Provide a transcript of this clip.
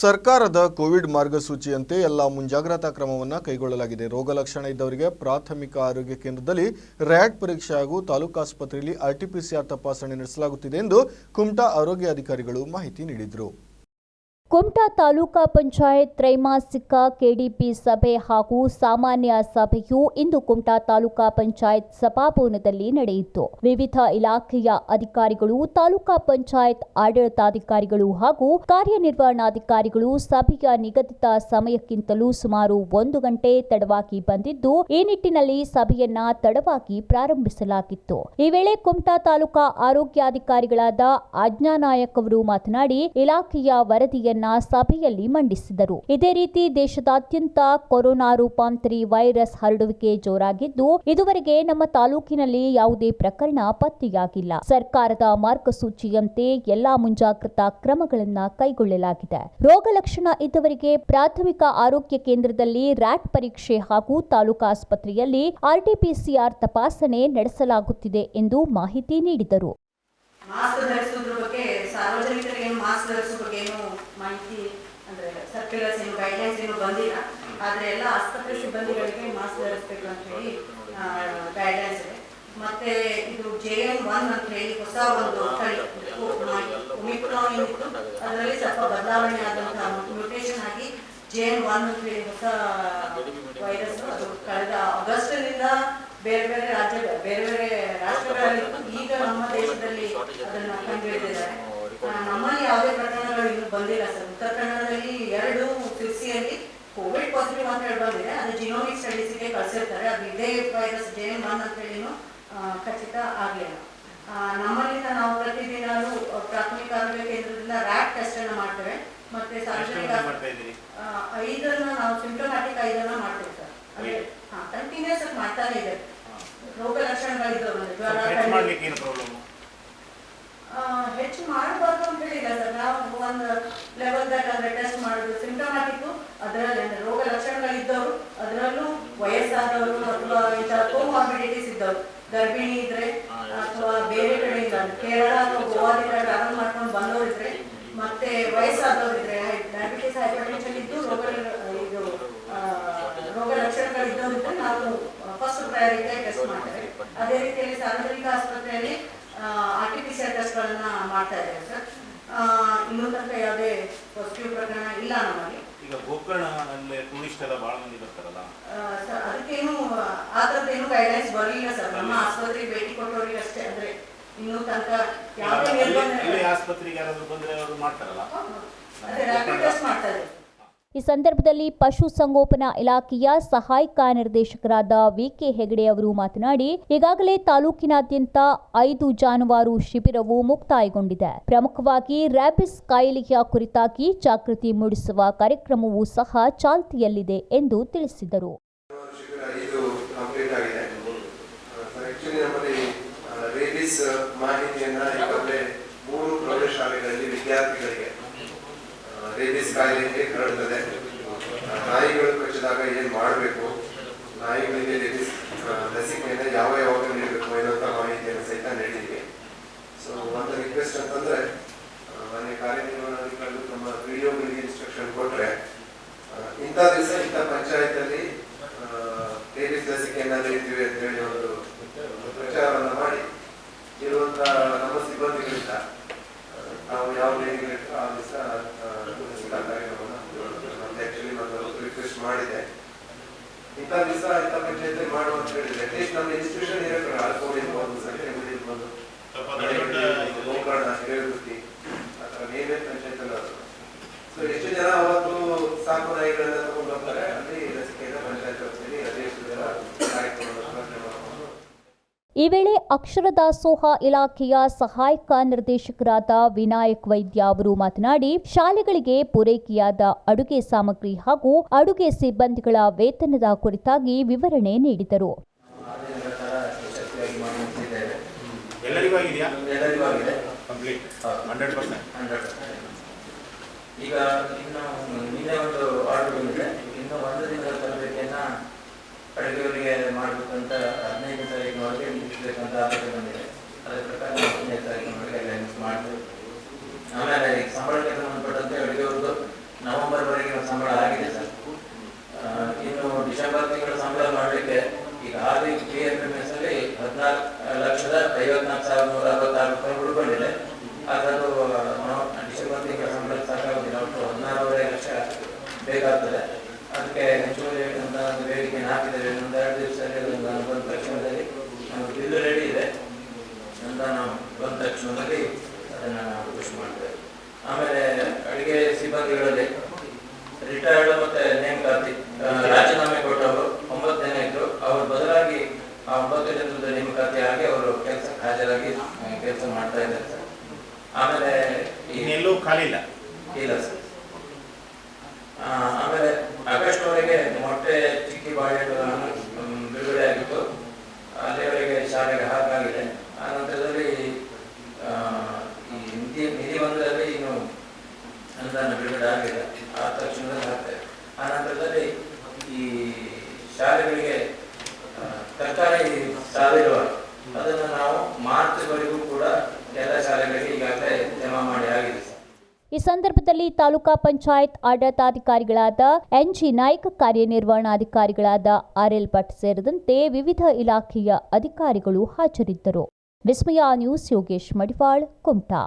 ಸರ್ಕಾರದ ಕೋವಿಡ್ ಮಾರ್ಗಸೂಚಿಯಂತೆ ಎಲ್ಲ ಮುಂಜಾಗ್ರತಾ ಕ್ರಮವನ್ನು ಕೈಗೊಳ್ಳಲಾಗಿದೆ. ರೋಗ ಲಕ್ಷಣ ಇದ್ದವರಿಗೆ ಪ್ರಾಥಮಿಕ ಆರೋಗ್ಯ ಕೇಂದ್ರದಲ್ಲಿ ರ್ಯಾಟ್ ಪರೀಕ್ಷೆ ಹಾಗೂ ತಾಲೂಕು ಆಸ್ಪತ್ರೆಯಲ್ಲಿ ಆರ್ಟಿಪಿಸಿಆರ್ ತಪಾಸಣೆ ನಡೆಸಲಾಗುತ್ತಿದೆ ಎಂದು ಕುಮಟಾ ಆರೋಗ್ಯ ಅಧಿಕಾರಿಗಳು ಮಾಹಿತಿ ನೀಡಿದರು. ಕುಮಟಾ ತಾಲೂಕಾ ಪಂಚಾಯತ್ ತ್ರೈಮಾಸಿಕ ಕೆಡಿಪಿ ಸಭೆ ಹಾಗೂ ಸಾಮಾನ್ಯ ಸಭೆಯು ಇಂದು ಕುಮಟಾ ತಾಲೂಕಾ ಪಂಚಾಯತ್ ಸಭಾಭವನದಲ್ಲಿ ನಡೆಯಿತು. ವಿವಿಧ ಇಲಾಖೆಯ ಅಧಿಕಾರಿಗಳು, ತಾಲೂಕಾ ಪಂಚಾಯತ್ ಆಡಳಿತಾಧಿಕಾರಿಗಳು ಹಾಗೂ ಕಾರ್ಯನಿರ್ವಹಣಾಧಿಕಾರಿಗಳು ಸಭೆಯ ನಿಗದಿತ ಸಮಯಕ್ಕಿಂತಲೂ ಸುಮಾರು ಒಂದು ಗಂಟೆ ತಡವಾಗಿ ಬಂದಿದ್ದು, ಈ ನಿಟ್ಟಿನಲ್ಲಿ ಸಭೆಯನ್ನ ತಡವಾಗಿ ಪ್ರಾರಂಭಿಸಲಾಗಿತ್ತು. ಈ ವೇಳೆ ಕುಮಟಾ ತಾಲೂಕಾ ಆರೋಗ್ಯಾಧಿಕಾರಿಗಳಾದ ಆಜ್ಞಾನಾಯಕ್ ಅವರು ಮಾತನಾಡಿ, ಇಲಾಖೆಯ ವರದಿಯನ್ನ ಸಭೆಯಲ್ಲಿ ಮಂಡಿಸಿದರು. ಇದೇ ರೀತಿ ದೇಶದಾದ್ಯಂತ ಕೊರೋನಾ ರೂಪಾಂತರಿ ವೈರಸ್ ಹರಡುವಿಕೆ ಜೋರಾಗಿದ್ದು, ಇದುವರೆಗೆ ನಮ್ಮ ತಾಲೂಕಿನಲ್ಲಿ ಯಾವುದೇ ಪ್ರಕರಣ ಪತ್ತೆಯಾಗಿಲ್ಲ. ಸರ್ಕಾರದ ಮಾರ್ಗಸೂಚಿಯಂತೆ ಎಲ್ಲಾ ಮುಂಜಾಗ್ರತಾ ಕ್ರಮಗಳನ್ನು ಕೈಗೊಳ್ಳಲಾಗಿದೆ. ರೋಗ ಲಕ್ಷಣ ಇದ್ದವರಿಗೆ ಪ್ರಾಥಮಿಕ ಆರೋಗ್ಯ ಕೇಂದ್ರದಲ್ಲಿ ರ್ಯಾಟ್ ಪರೀಕ್ಷೆ ಹಾಗೂ ತಾಲೂಕಾ ಆಸ್ಪತ್ರೆಯಲ್ಲಿ ಆರ್ಟಿಪಿಸಿಆರ್ ತಪಾಸಣೆ ನಡೆಸಲಾಗುತ್ತಿದೆ ಎಂದು ಮಾಹಿತಿ ನೀಡಿದರು. ಮಾಸ್ಕ್ ಧರಿಸೋದ್ರ ಬಗ್ಗೆ ಏನು ಮಾಹಿತಿ, ಅಂದ್ರೆ ಸರ್ಕ್ಯುಲರ್ಸ್ ಏನು ಗೈಡ್ಲೈನ್ಸ್ ಏನು ಬಂದಿಲ್ಲ, ಆದರೆ ಎಲ್ಲ ಆಸ್ಪತ್ರೆ ಸಿಬ್ಬಂದಿಗಳಿಗೆ ಮಾಸ್ಕ್ ಧರಿಸಬೇಕು ಅಂತ ಹೇಳಿ ಗೈಡ್ಲೈನ್ಸ್ ಇದೆ. ಮತ್ತೆ ಇದು ಜೆ ಎಂ ಒನ್ ಅಂತ ಹೇಳಿ ಹೊಸ ಒಂದು ಒಮಿಕ್ರಾನ್ ಏನಿತ್ತು, ಅದರಲ್ಲಿ ಸ್ವಲ್ಪ ಬದಲಾವಣೆ ಆದಂತಹ ಮ್ಯೂಟೇಷನ್ ಆಗಿ ಜೆ ಎಂ ಒನ್ ಅಂತ ಹೇಳಿ ಹೊಸ ವೈರಸ್ ಅದು ಕಳೆದ ಆಗಸ್ಟ್ನಿಂದ ಬೇರೆ ಬೇರೆ ರಾಜ್ಯ ಬೇರೆ ಬೇರೆ ರಾಷ್ಟ್ರಗಳಲ್ಲಿ ಈಗ ನಮ್ಮ ದೇಶದಲ್ಲಿ ಅದನ್ನು ಕಂಡುಹಿಡಿದಿದ್ದಾರೆ. ನಮ್ಮಲ್ಲಿ ಯಾವುದೇ ಪ್ರಕರಣಗಳು ಇನ್ನೂ ಬಂದಿಲ್ಲ ಸರ್. ಉತ್ತರ ಕನ್ನಡದಲ್ಲಿ ಎರಡು ಸಿರ್ಸಿಯಲ್ಲಿ ಕೋವಿಡ್ ಪಾಸಿಟಿವ್ ಅಂತ ಹೇಳಿ ಬಂದಿದೆ ಅದು ಜಿನೋಮಿಕ್ ಸ್ಟಡೀಸ್ಗೆ ಕಳಿಸಿರ್ತಾರೆ. ಅದು ಇದೇ ವೈರಸ್ ಜೆ ಎನ್ ಒನ್ ಅಂತ ಹೇಳಿನೂ ಖಚಿತ ಆಗಲಿಲ್ಲ. ನಮ್ಮಲ್ಲಿಂದ ನಾವು ಪ್ರತಿದಿನ ಪ್ರಾಥಮಿಕ ಆರೋಗ್ಯ ಕೇಂದ್ರದಿಂದ ರ್ಯಾಪ್ ಟೆಸ್ಟ್ ಅನ್ನು ಮಾಡ್ತೇವೆ. ಮತ್ತೆ ಸಾರ್ವಜನಿಕ ಐದನ್ನ ನಾವು ಸಿಂಪ್ಟಮ್ಯಾಟಿಕ್ ಐದನ್ನ ಮಾಡ್ತೇವೆ ಸರ್. ಅಂದ್ರೆ ಕಂಟಿನ್ಯೂಸ್ ಮಾಡ್ತಾನೆ ಇದೆ. ರೋಗ ಲಕ್ಷಣಗಳಿದ್ದವು. ಜ್ವರ ಹೆಚ್ಚು ಮಾಡಬಾರ್ದು ಅಂತ ಹೇಳಿಲ್ಲ ಸರ್? ನಾವು ಒಂದು ಲೆವೆಲ್ ದಾಗ ಅಂದ್ರೆ ಟೆಸ್ಟ್ ಮಾಡುದು ಸಿಂಪ್ಟಮ್ಯಾಟಿಕ್ ಅದರಲ್ಲಿ ಅಂದ್ರೆ ರೋಗ ಲಕ್ಷಣಗಳಿದ್ದವರು, ಅದರಲ್ಲೂ ವಯಸ್ಸಾದವರು ಅಥವಾ ಈ ತರ ಇದ್ದವರು, ಗರ್ಭಿಣಿ ಇದ್ರೆ ಅಥವಾ ಬೇರೆ ಕಡೆ ಅಂದ್ರೆ ಕೇರಳ ಅಥವಾ ಗೋವಾದಿಂದ ಟ್ರಾವೆಲ್ ಮಾಡ್ಕೊಂಡು ಬಂದವರು ಇದ್ರೆ, ಮತ್ತೆ ವಯಸ್ಸಾದವರು ಇದ್ರೆ ಡಯಾಬಿಟಿಸ್ ಹೈಪರ್ಟೆನ್ಷನ್ ಇದ್ದು ರೋಗ ಇದು ರೋಗ ಲಕ್ಷಣಗಳಿದ್ದವರು ಇದ್ರೆ ನಾವು ಫಸ್ಟ್ ಪ್ರಯಾರಿಟಿ ಟೆಸ್ಟ್ ಮಾಡ್ತೇವೆ. ಅದೇ ರೀತಿಯಲ್ಲಿ ಸಾರ್ವಜನಿಕ ಆಸ್ಪತ್ರೆಯಲ್ಲಿ ಆರ್ಟಿಫಿಷಿಯಲ್ ಟೆಸ್ಟ್ಗಳನ್ನ ಮಾಡ್ತಾ ಇದ್ದೇವೆ ಸರ್. ಆ, ಇನ್ನೂ ತನಕ ಯಾವುದೇ ಪಾಸಿಟಿವ್ ಪ್ರಕರಣ ಇಲ್ಲ ನಮಗೆ. ಈಗ ಗೋಕರ್ಣದಲ್ಲಿ ಟೂರಿಸ್ಟ್ ಎಲ್ಲ ಬಹಳ ಮಂದಿ ಬರ್ತಾರಲ್ಲ? ಸರ್ ಅದಕ್ಕೇನು ಆ ಏನು ಗೈಡ್ಲೈನ್ಸ್ ಬರಲಿಲ್ಲ ಸರ್. ನಮ್ಮ ಆಸ್ಪತ್ರೆಗೆ ಭೇಟಿ ಕೊಟ್ಟವರಿಗೆ ಅಷ್ಟೇ. ಅಂದ್ರೆ ಇನ್ನೂ ತನಕ ಯಾವುದೇ ಆಸ್ಪತ್ರೆಗೆ ಯಾರಾದರೂ ಬಂದ್ರೆ ಅವರು ಮಾಡ್ತಾರಲ್ಲ? ಅದೇ ರ್ಯಾಪಿಡ್ ಟೆಸ್ಟ್ ಮಾಡ್ತಾ ಇದ್ದೇವೆ. ಈ ಸಂದರ್ಭದಲ್ಲಿ ಪಶುಸಂಗೋಪನಾ ಇಲಾಖೆಯ ಸಹಾಯಕ ನಿರ್ದೇಶಕರಾದ ವಿಕೆ ಹೆಗಡೆ ಅವರು ಮಾತನಾಡಿ, ಈಗಾಗಲೇ ತಾಲೂಕಿನಾದ್ಯಂತ ಐದು ಜಾನುವಾರು ಶಿಬಿರವು ಮುಕ್ತಾಯಗೊಂಡಿದೆ. ಪ್ರಮುಖವಾಗಿ ರ್ಯಾಬಿಸ್ ಕಾಯಿಲೆಯ ಕುರಿತಾಗಿ ಜಾಗೃತಿ ಮೂಡಿಸುವ ಕಾರ್ಯಕ್ರಮವೂ ಸಹ ಚಾಲ್ತಿಯಲ್ಲಿದೆ ಎಂದು ತಿಳಿಸಿದರು. ಶಿಬಿರ ಇದು ಕಂಪ್ಲೀಟ್ ಆಗಿದೆ ಆಕ್ಚುಲಿ ನಮ್ಮಲ್ಲಿ ರೇಬಿಸ್ ಮಾಹಿತಿಯನ್ನ ಈಗಾಗಲೇ ಮೂರು ಪ್ರೌಢಶಾಲೆಗಳಲ್ಲಿ ವಿದ್ಯಾರ್ಥಿಗಳಿಗೆ ರೇಬಿಸ್ ಕಾಯಿಲೆ ಹೇಗೆ ಹರಡುತ್ತದೆ ನಾಯಿಗಳು ಕಚ್ಚಿದಾಗ ಏನ್ ಮಾಡಬೇಕು? ನಾಯಿಗಳಿಗೆ ರೇಬಿಸ್ ಲಸಿಕೆಯನ್ನು ಯಾವ ಯಾವಾಗ ನೀಡಬೇಕು ಎನ್ನುವಂಥ ಮಾಹಿತಿಯನ್ನು ಸಹಿತ ನೀಡಿದ್ದೀವಿ ಸೊ ಒಂದು ರಿಕ್ವೆಸ್ಟ್ ಅಂತಂದ್ರೆ ಮನೆ ಕಾರ್ಯನಿರ್ವಹಣಾಧಿಕಾರಿಗಳು ನಮ್ಮ ವಿಡಿಯೋಗಳಿಗೆ ಇನ್ಸ್ಟ್ರಕ್ಷನ್ ಕೊಟ್ರೆ ಇಂಥ ದಿವಸ ಇಂಥ ಪಂಚಾಯತಲ್ಲಿ ರೇಬಿಸ್ ಲಸಿಕೆಯನ್ನ ನೀಡ್ತೀವಿ ಅಂತ ಹೇಳಿ ಒಂದು ಪ್ರಚಾರವನ್ನು ಮಾಡಿ, ಇರುವಂತ ನಮ್ಮ ಸಿಬ್ಬಂದಿಗಳಿಂದ ನಾವು ಯಾವ ಡೇಟಿಗೆ ಆ ದಿವಸ ಮತ್ತೆ ಆಕ್ಚುಲಿ ನಾನು ರಿಕ್ವೆಸ್ಟ್ ಮಾಡಿದೆ ಇಂಥ ದಿವಸ ಇಂಥ ಪಂಚಾಯತ್ ಮಾಡು ಅಂತ ಹೇಳಿದ್ರೆ ಅಟ್ಲೀಸ್ಟ್ ನಮ್ಮ ಇನ್ಸ್ಟಿಟ್ಯೂಷನ್ ಆಲ್ಕೋಡ್ ಇರ್ಬೋದು ಸಂಖ್ಯೆ ಇರ್ಬೋದು ಇದು ಗೋಕರ್ಣ ಹಿರೇಗುತ್ತಿ ಅಥವಾ ನೇಮೆ ಪಂಚಾಯತ್ ಸೊ ಎಷ್ಟು ಜನ ಅವತ್ತು ಸಾಕು ನಾಯಿಗಳನ್ನ ತಗೊಂಡು ಹೋಗ್ತಾರೆ ಅಲ್ಲಿ ಲಸಿಕೆಯನ್ನು ಪಂಚಾಯತ್ ವ್ಯಾಪ್ತಿಯಲ್ಲಿ ಅದೇ ಕಾರ್ಯಕ್ರಮವನ್ನು ಮಾಡ್ಕೊಂಡು ಈ ವೇಳೆ ಅಕ್ಷರ ದಾಸೋಹ ಇಲಾಖೆಯ ಸಹಾಯಕ ನಿರ್ದೇಶಕರಾದ ವಿನಾಯಕ್ ವೈದ್ಯ ಅವರು ಮಾತನಾಡಿ ಶಾಲೆಗಳಿಗೆ ಪೂರೈಕೆಯಾದ ಅಡುಗೆ ಸಾಮಗ್ರಿ ಹಾಗೂ ಅಡುಗೆ ಸಿಬ್ಬಂದಿಗಳ ವೇತನದ ಕುರಿತಾಗಿ ವಿವರಣೆ ನೀಡಿದರು. ಈಗ ಒಂದು ಆರ್ಡರ್ ಬಂದಿದೆ. ಇನ್ನು ಒಂದು ದಿನದ ತರಬೇತಿಯನ್ನ ಅಡುಗೆಯವರಿಗೆ ಮಾಡಬೇಕಂತ ತಾರೀಕಿನೊಳಗೆ ಮುಗಿಸ್ಬೇಕಂತ ಆಸೆ ಬಂದಿದೆ. ಅದರ ಪ್ರಕಾರ ಮಾಡ್ತೀವಿ. ಆಮೇಲೆ ಈ ಸಂಬಳಕ್ಕೆ ಸಂಬಂಧಪಟ್ಟಂತೆ ಅಡುಗೆಯವ್ರದ್ದು ನವೆಂಬರ್ವರೆಗೆ ಸಂಬಳ ಆಗಿದೆ ಸರ್. ಇನ್ನು ಡಿಸೆಂಬರ್ ತಿಂಗಳ ಸಂಬಳ ಮಾಡಲಿಕ್ಕೆ ಈಗ ಆರ್ ಎಸ್ ಅಲ್ಲಿ ಹದಿನಾಲ್ಕು ಲಕ್ಷದ ಐವತ್ನಾಲ್ಕು ಸಾವಿರದ ನೂರ ಅರವತ್ತಾರು ರೂಪಾಯಿ ಉಳ್ಕೊಂಡಿದೆ ಅದರದ್ದು ನಾವು ಡಿಸೆಂಬರ್ ತಿಂಗಳ ಸಂಬಳ ಸಾಕಾಗೋದಿಲ್ಲ ಒಟ್ಟು ಹದಿನಾರೂವರೆ ಲಕ್ಷ ಬೇಕಾಗ್ತದೆ ಅದಕ್ಕೆ ಹೆಚ್ಚುವರಿ ಅಂತ ಒಂದು ಬೇಡಿಕೆ ಹಾಕಿದ್ದೇವೆ ಒಂದು ಎರಡು ದಿವಸದಲ್ಲಿ ಒಂದು ಒಂದು ತಕ್ಷಣದಲ್ಲಿ ನಮ್ಮ ಬಿಲ್ ರೆಡಿ ಇದೆ ಅಂತ ನಾವು ಬಂದ ತಕ್ಷಣದಲ್ಲಿ ಅದನ್ನು ನಾವು ಪುಷ್ ಮಾಡ್ತೇವೆ ಆಮೇಲೆ ಅಡಿಗೆ ಸಿಬ್ಬಂದಿಗಳಲ್ಲಿ ರಿಟೈರ್ಡ್ ಮತ್ತೆ ನೇಮಕಾತಿ ಆ, ರಾಜೀನಾಮೆ ಕೊಟ್ಟವರು ಒಂಬತ್ತು ಜನ ಇದ್ರು ಅವ್ರ ಬದಲಾಗಿ ಆ ಒಂಬತ್ತು ಜನದ ನೇಮಕಾತಿ ಆಗಿ ಅವರು ಹಾಜರಾಗಿ ಕೆಲಸ ಮಾಡ್ತಾ ಇದ್ದಾರೆ. ಆಮೇಲೆ ಇನ್ನೆಲ್ಲೂ ಖಾಲಿ ಇಲ್ಲ. ಇಲ್ಲ ಸರ್. ಆ, ಆಮೇಲೆ ಆಗಸ್ಟ್ವರೆಗೆ ಮೊಟ್ಟೆ ಚಿಕ್ಕಿ ಬಾಳೆಹಣ್ಣುಗಳನ್ನು ಮ್, ಬಿಡುಗಡೆ ಆಗಿತ್ತು. ಅಲ್ಲಿವರೆಗೆ ಶಾಲೆಗೆ ಹಾಕಾಗಿದೆ. ಆ ನಂತರದಲ್ಲಿ ಆ, ಈ ನಿಧಿ ನಿಧಿ ಬಂದರಲ್ಲಿ ಇನ್ನು ಅನುದಾನ ಬಿಡುಗಡೆ ಆಗಿದೆ. ಆ ತಕ್ಷಣದಲ್ಲಿ ಹಾಕ್ತೇವೆ ಆ ನಂತರದಲ್ಲಿ ಈ ಶಾಲೆಗಳಿಗೆ ಆ, ತರಕಾರಿ ಸಾಲಿರುವ ಅದನ್ನು ನಾವು ಮಾರ್ಚ್ವರೆಗೂ ಕೂಡ ಎಲ್ಲ ಶಾಲೆಗಳಿಗೆ ಈಗಾಗಲೇ ಜಮಾ ಮಾಡಿ ಆಗಿದೆ ಸರ್ ಈ ಸಂದರ್ಭದಲ್ಲಿ ತಾಲೂಕಾ ಪಂಚಾಯತ್ ಆಡಳಿತಾಧಿಕಾರಿಗಳಾದ ಎನ್ಜಿ ನಾಯ್ಕ, ಕಾರ್ಯನಿರ್ವಹಣಾಧಿಕಾರಿಗಳಾದ ಆರ್ಎಲ್ ಭಟ್ ಸೇರಿದಂತೆ ವಿವಿಧ ಇಲಾಖೆಯ ಅಧಿಕಾರಿಗಳು ಹಾಜರಿದ್ದರು. ವಿಸ್ಮಯ ನ್ಯೂಸ್ ಯೋಗೇಶ್ ಮಡಿವಾಳ್, ಕುಮಟಾ.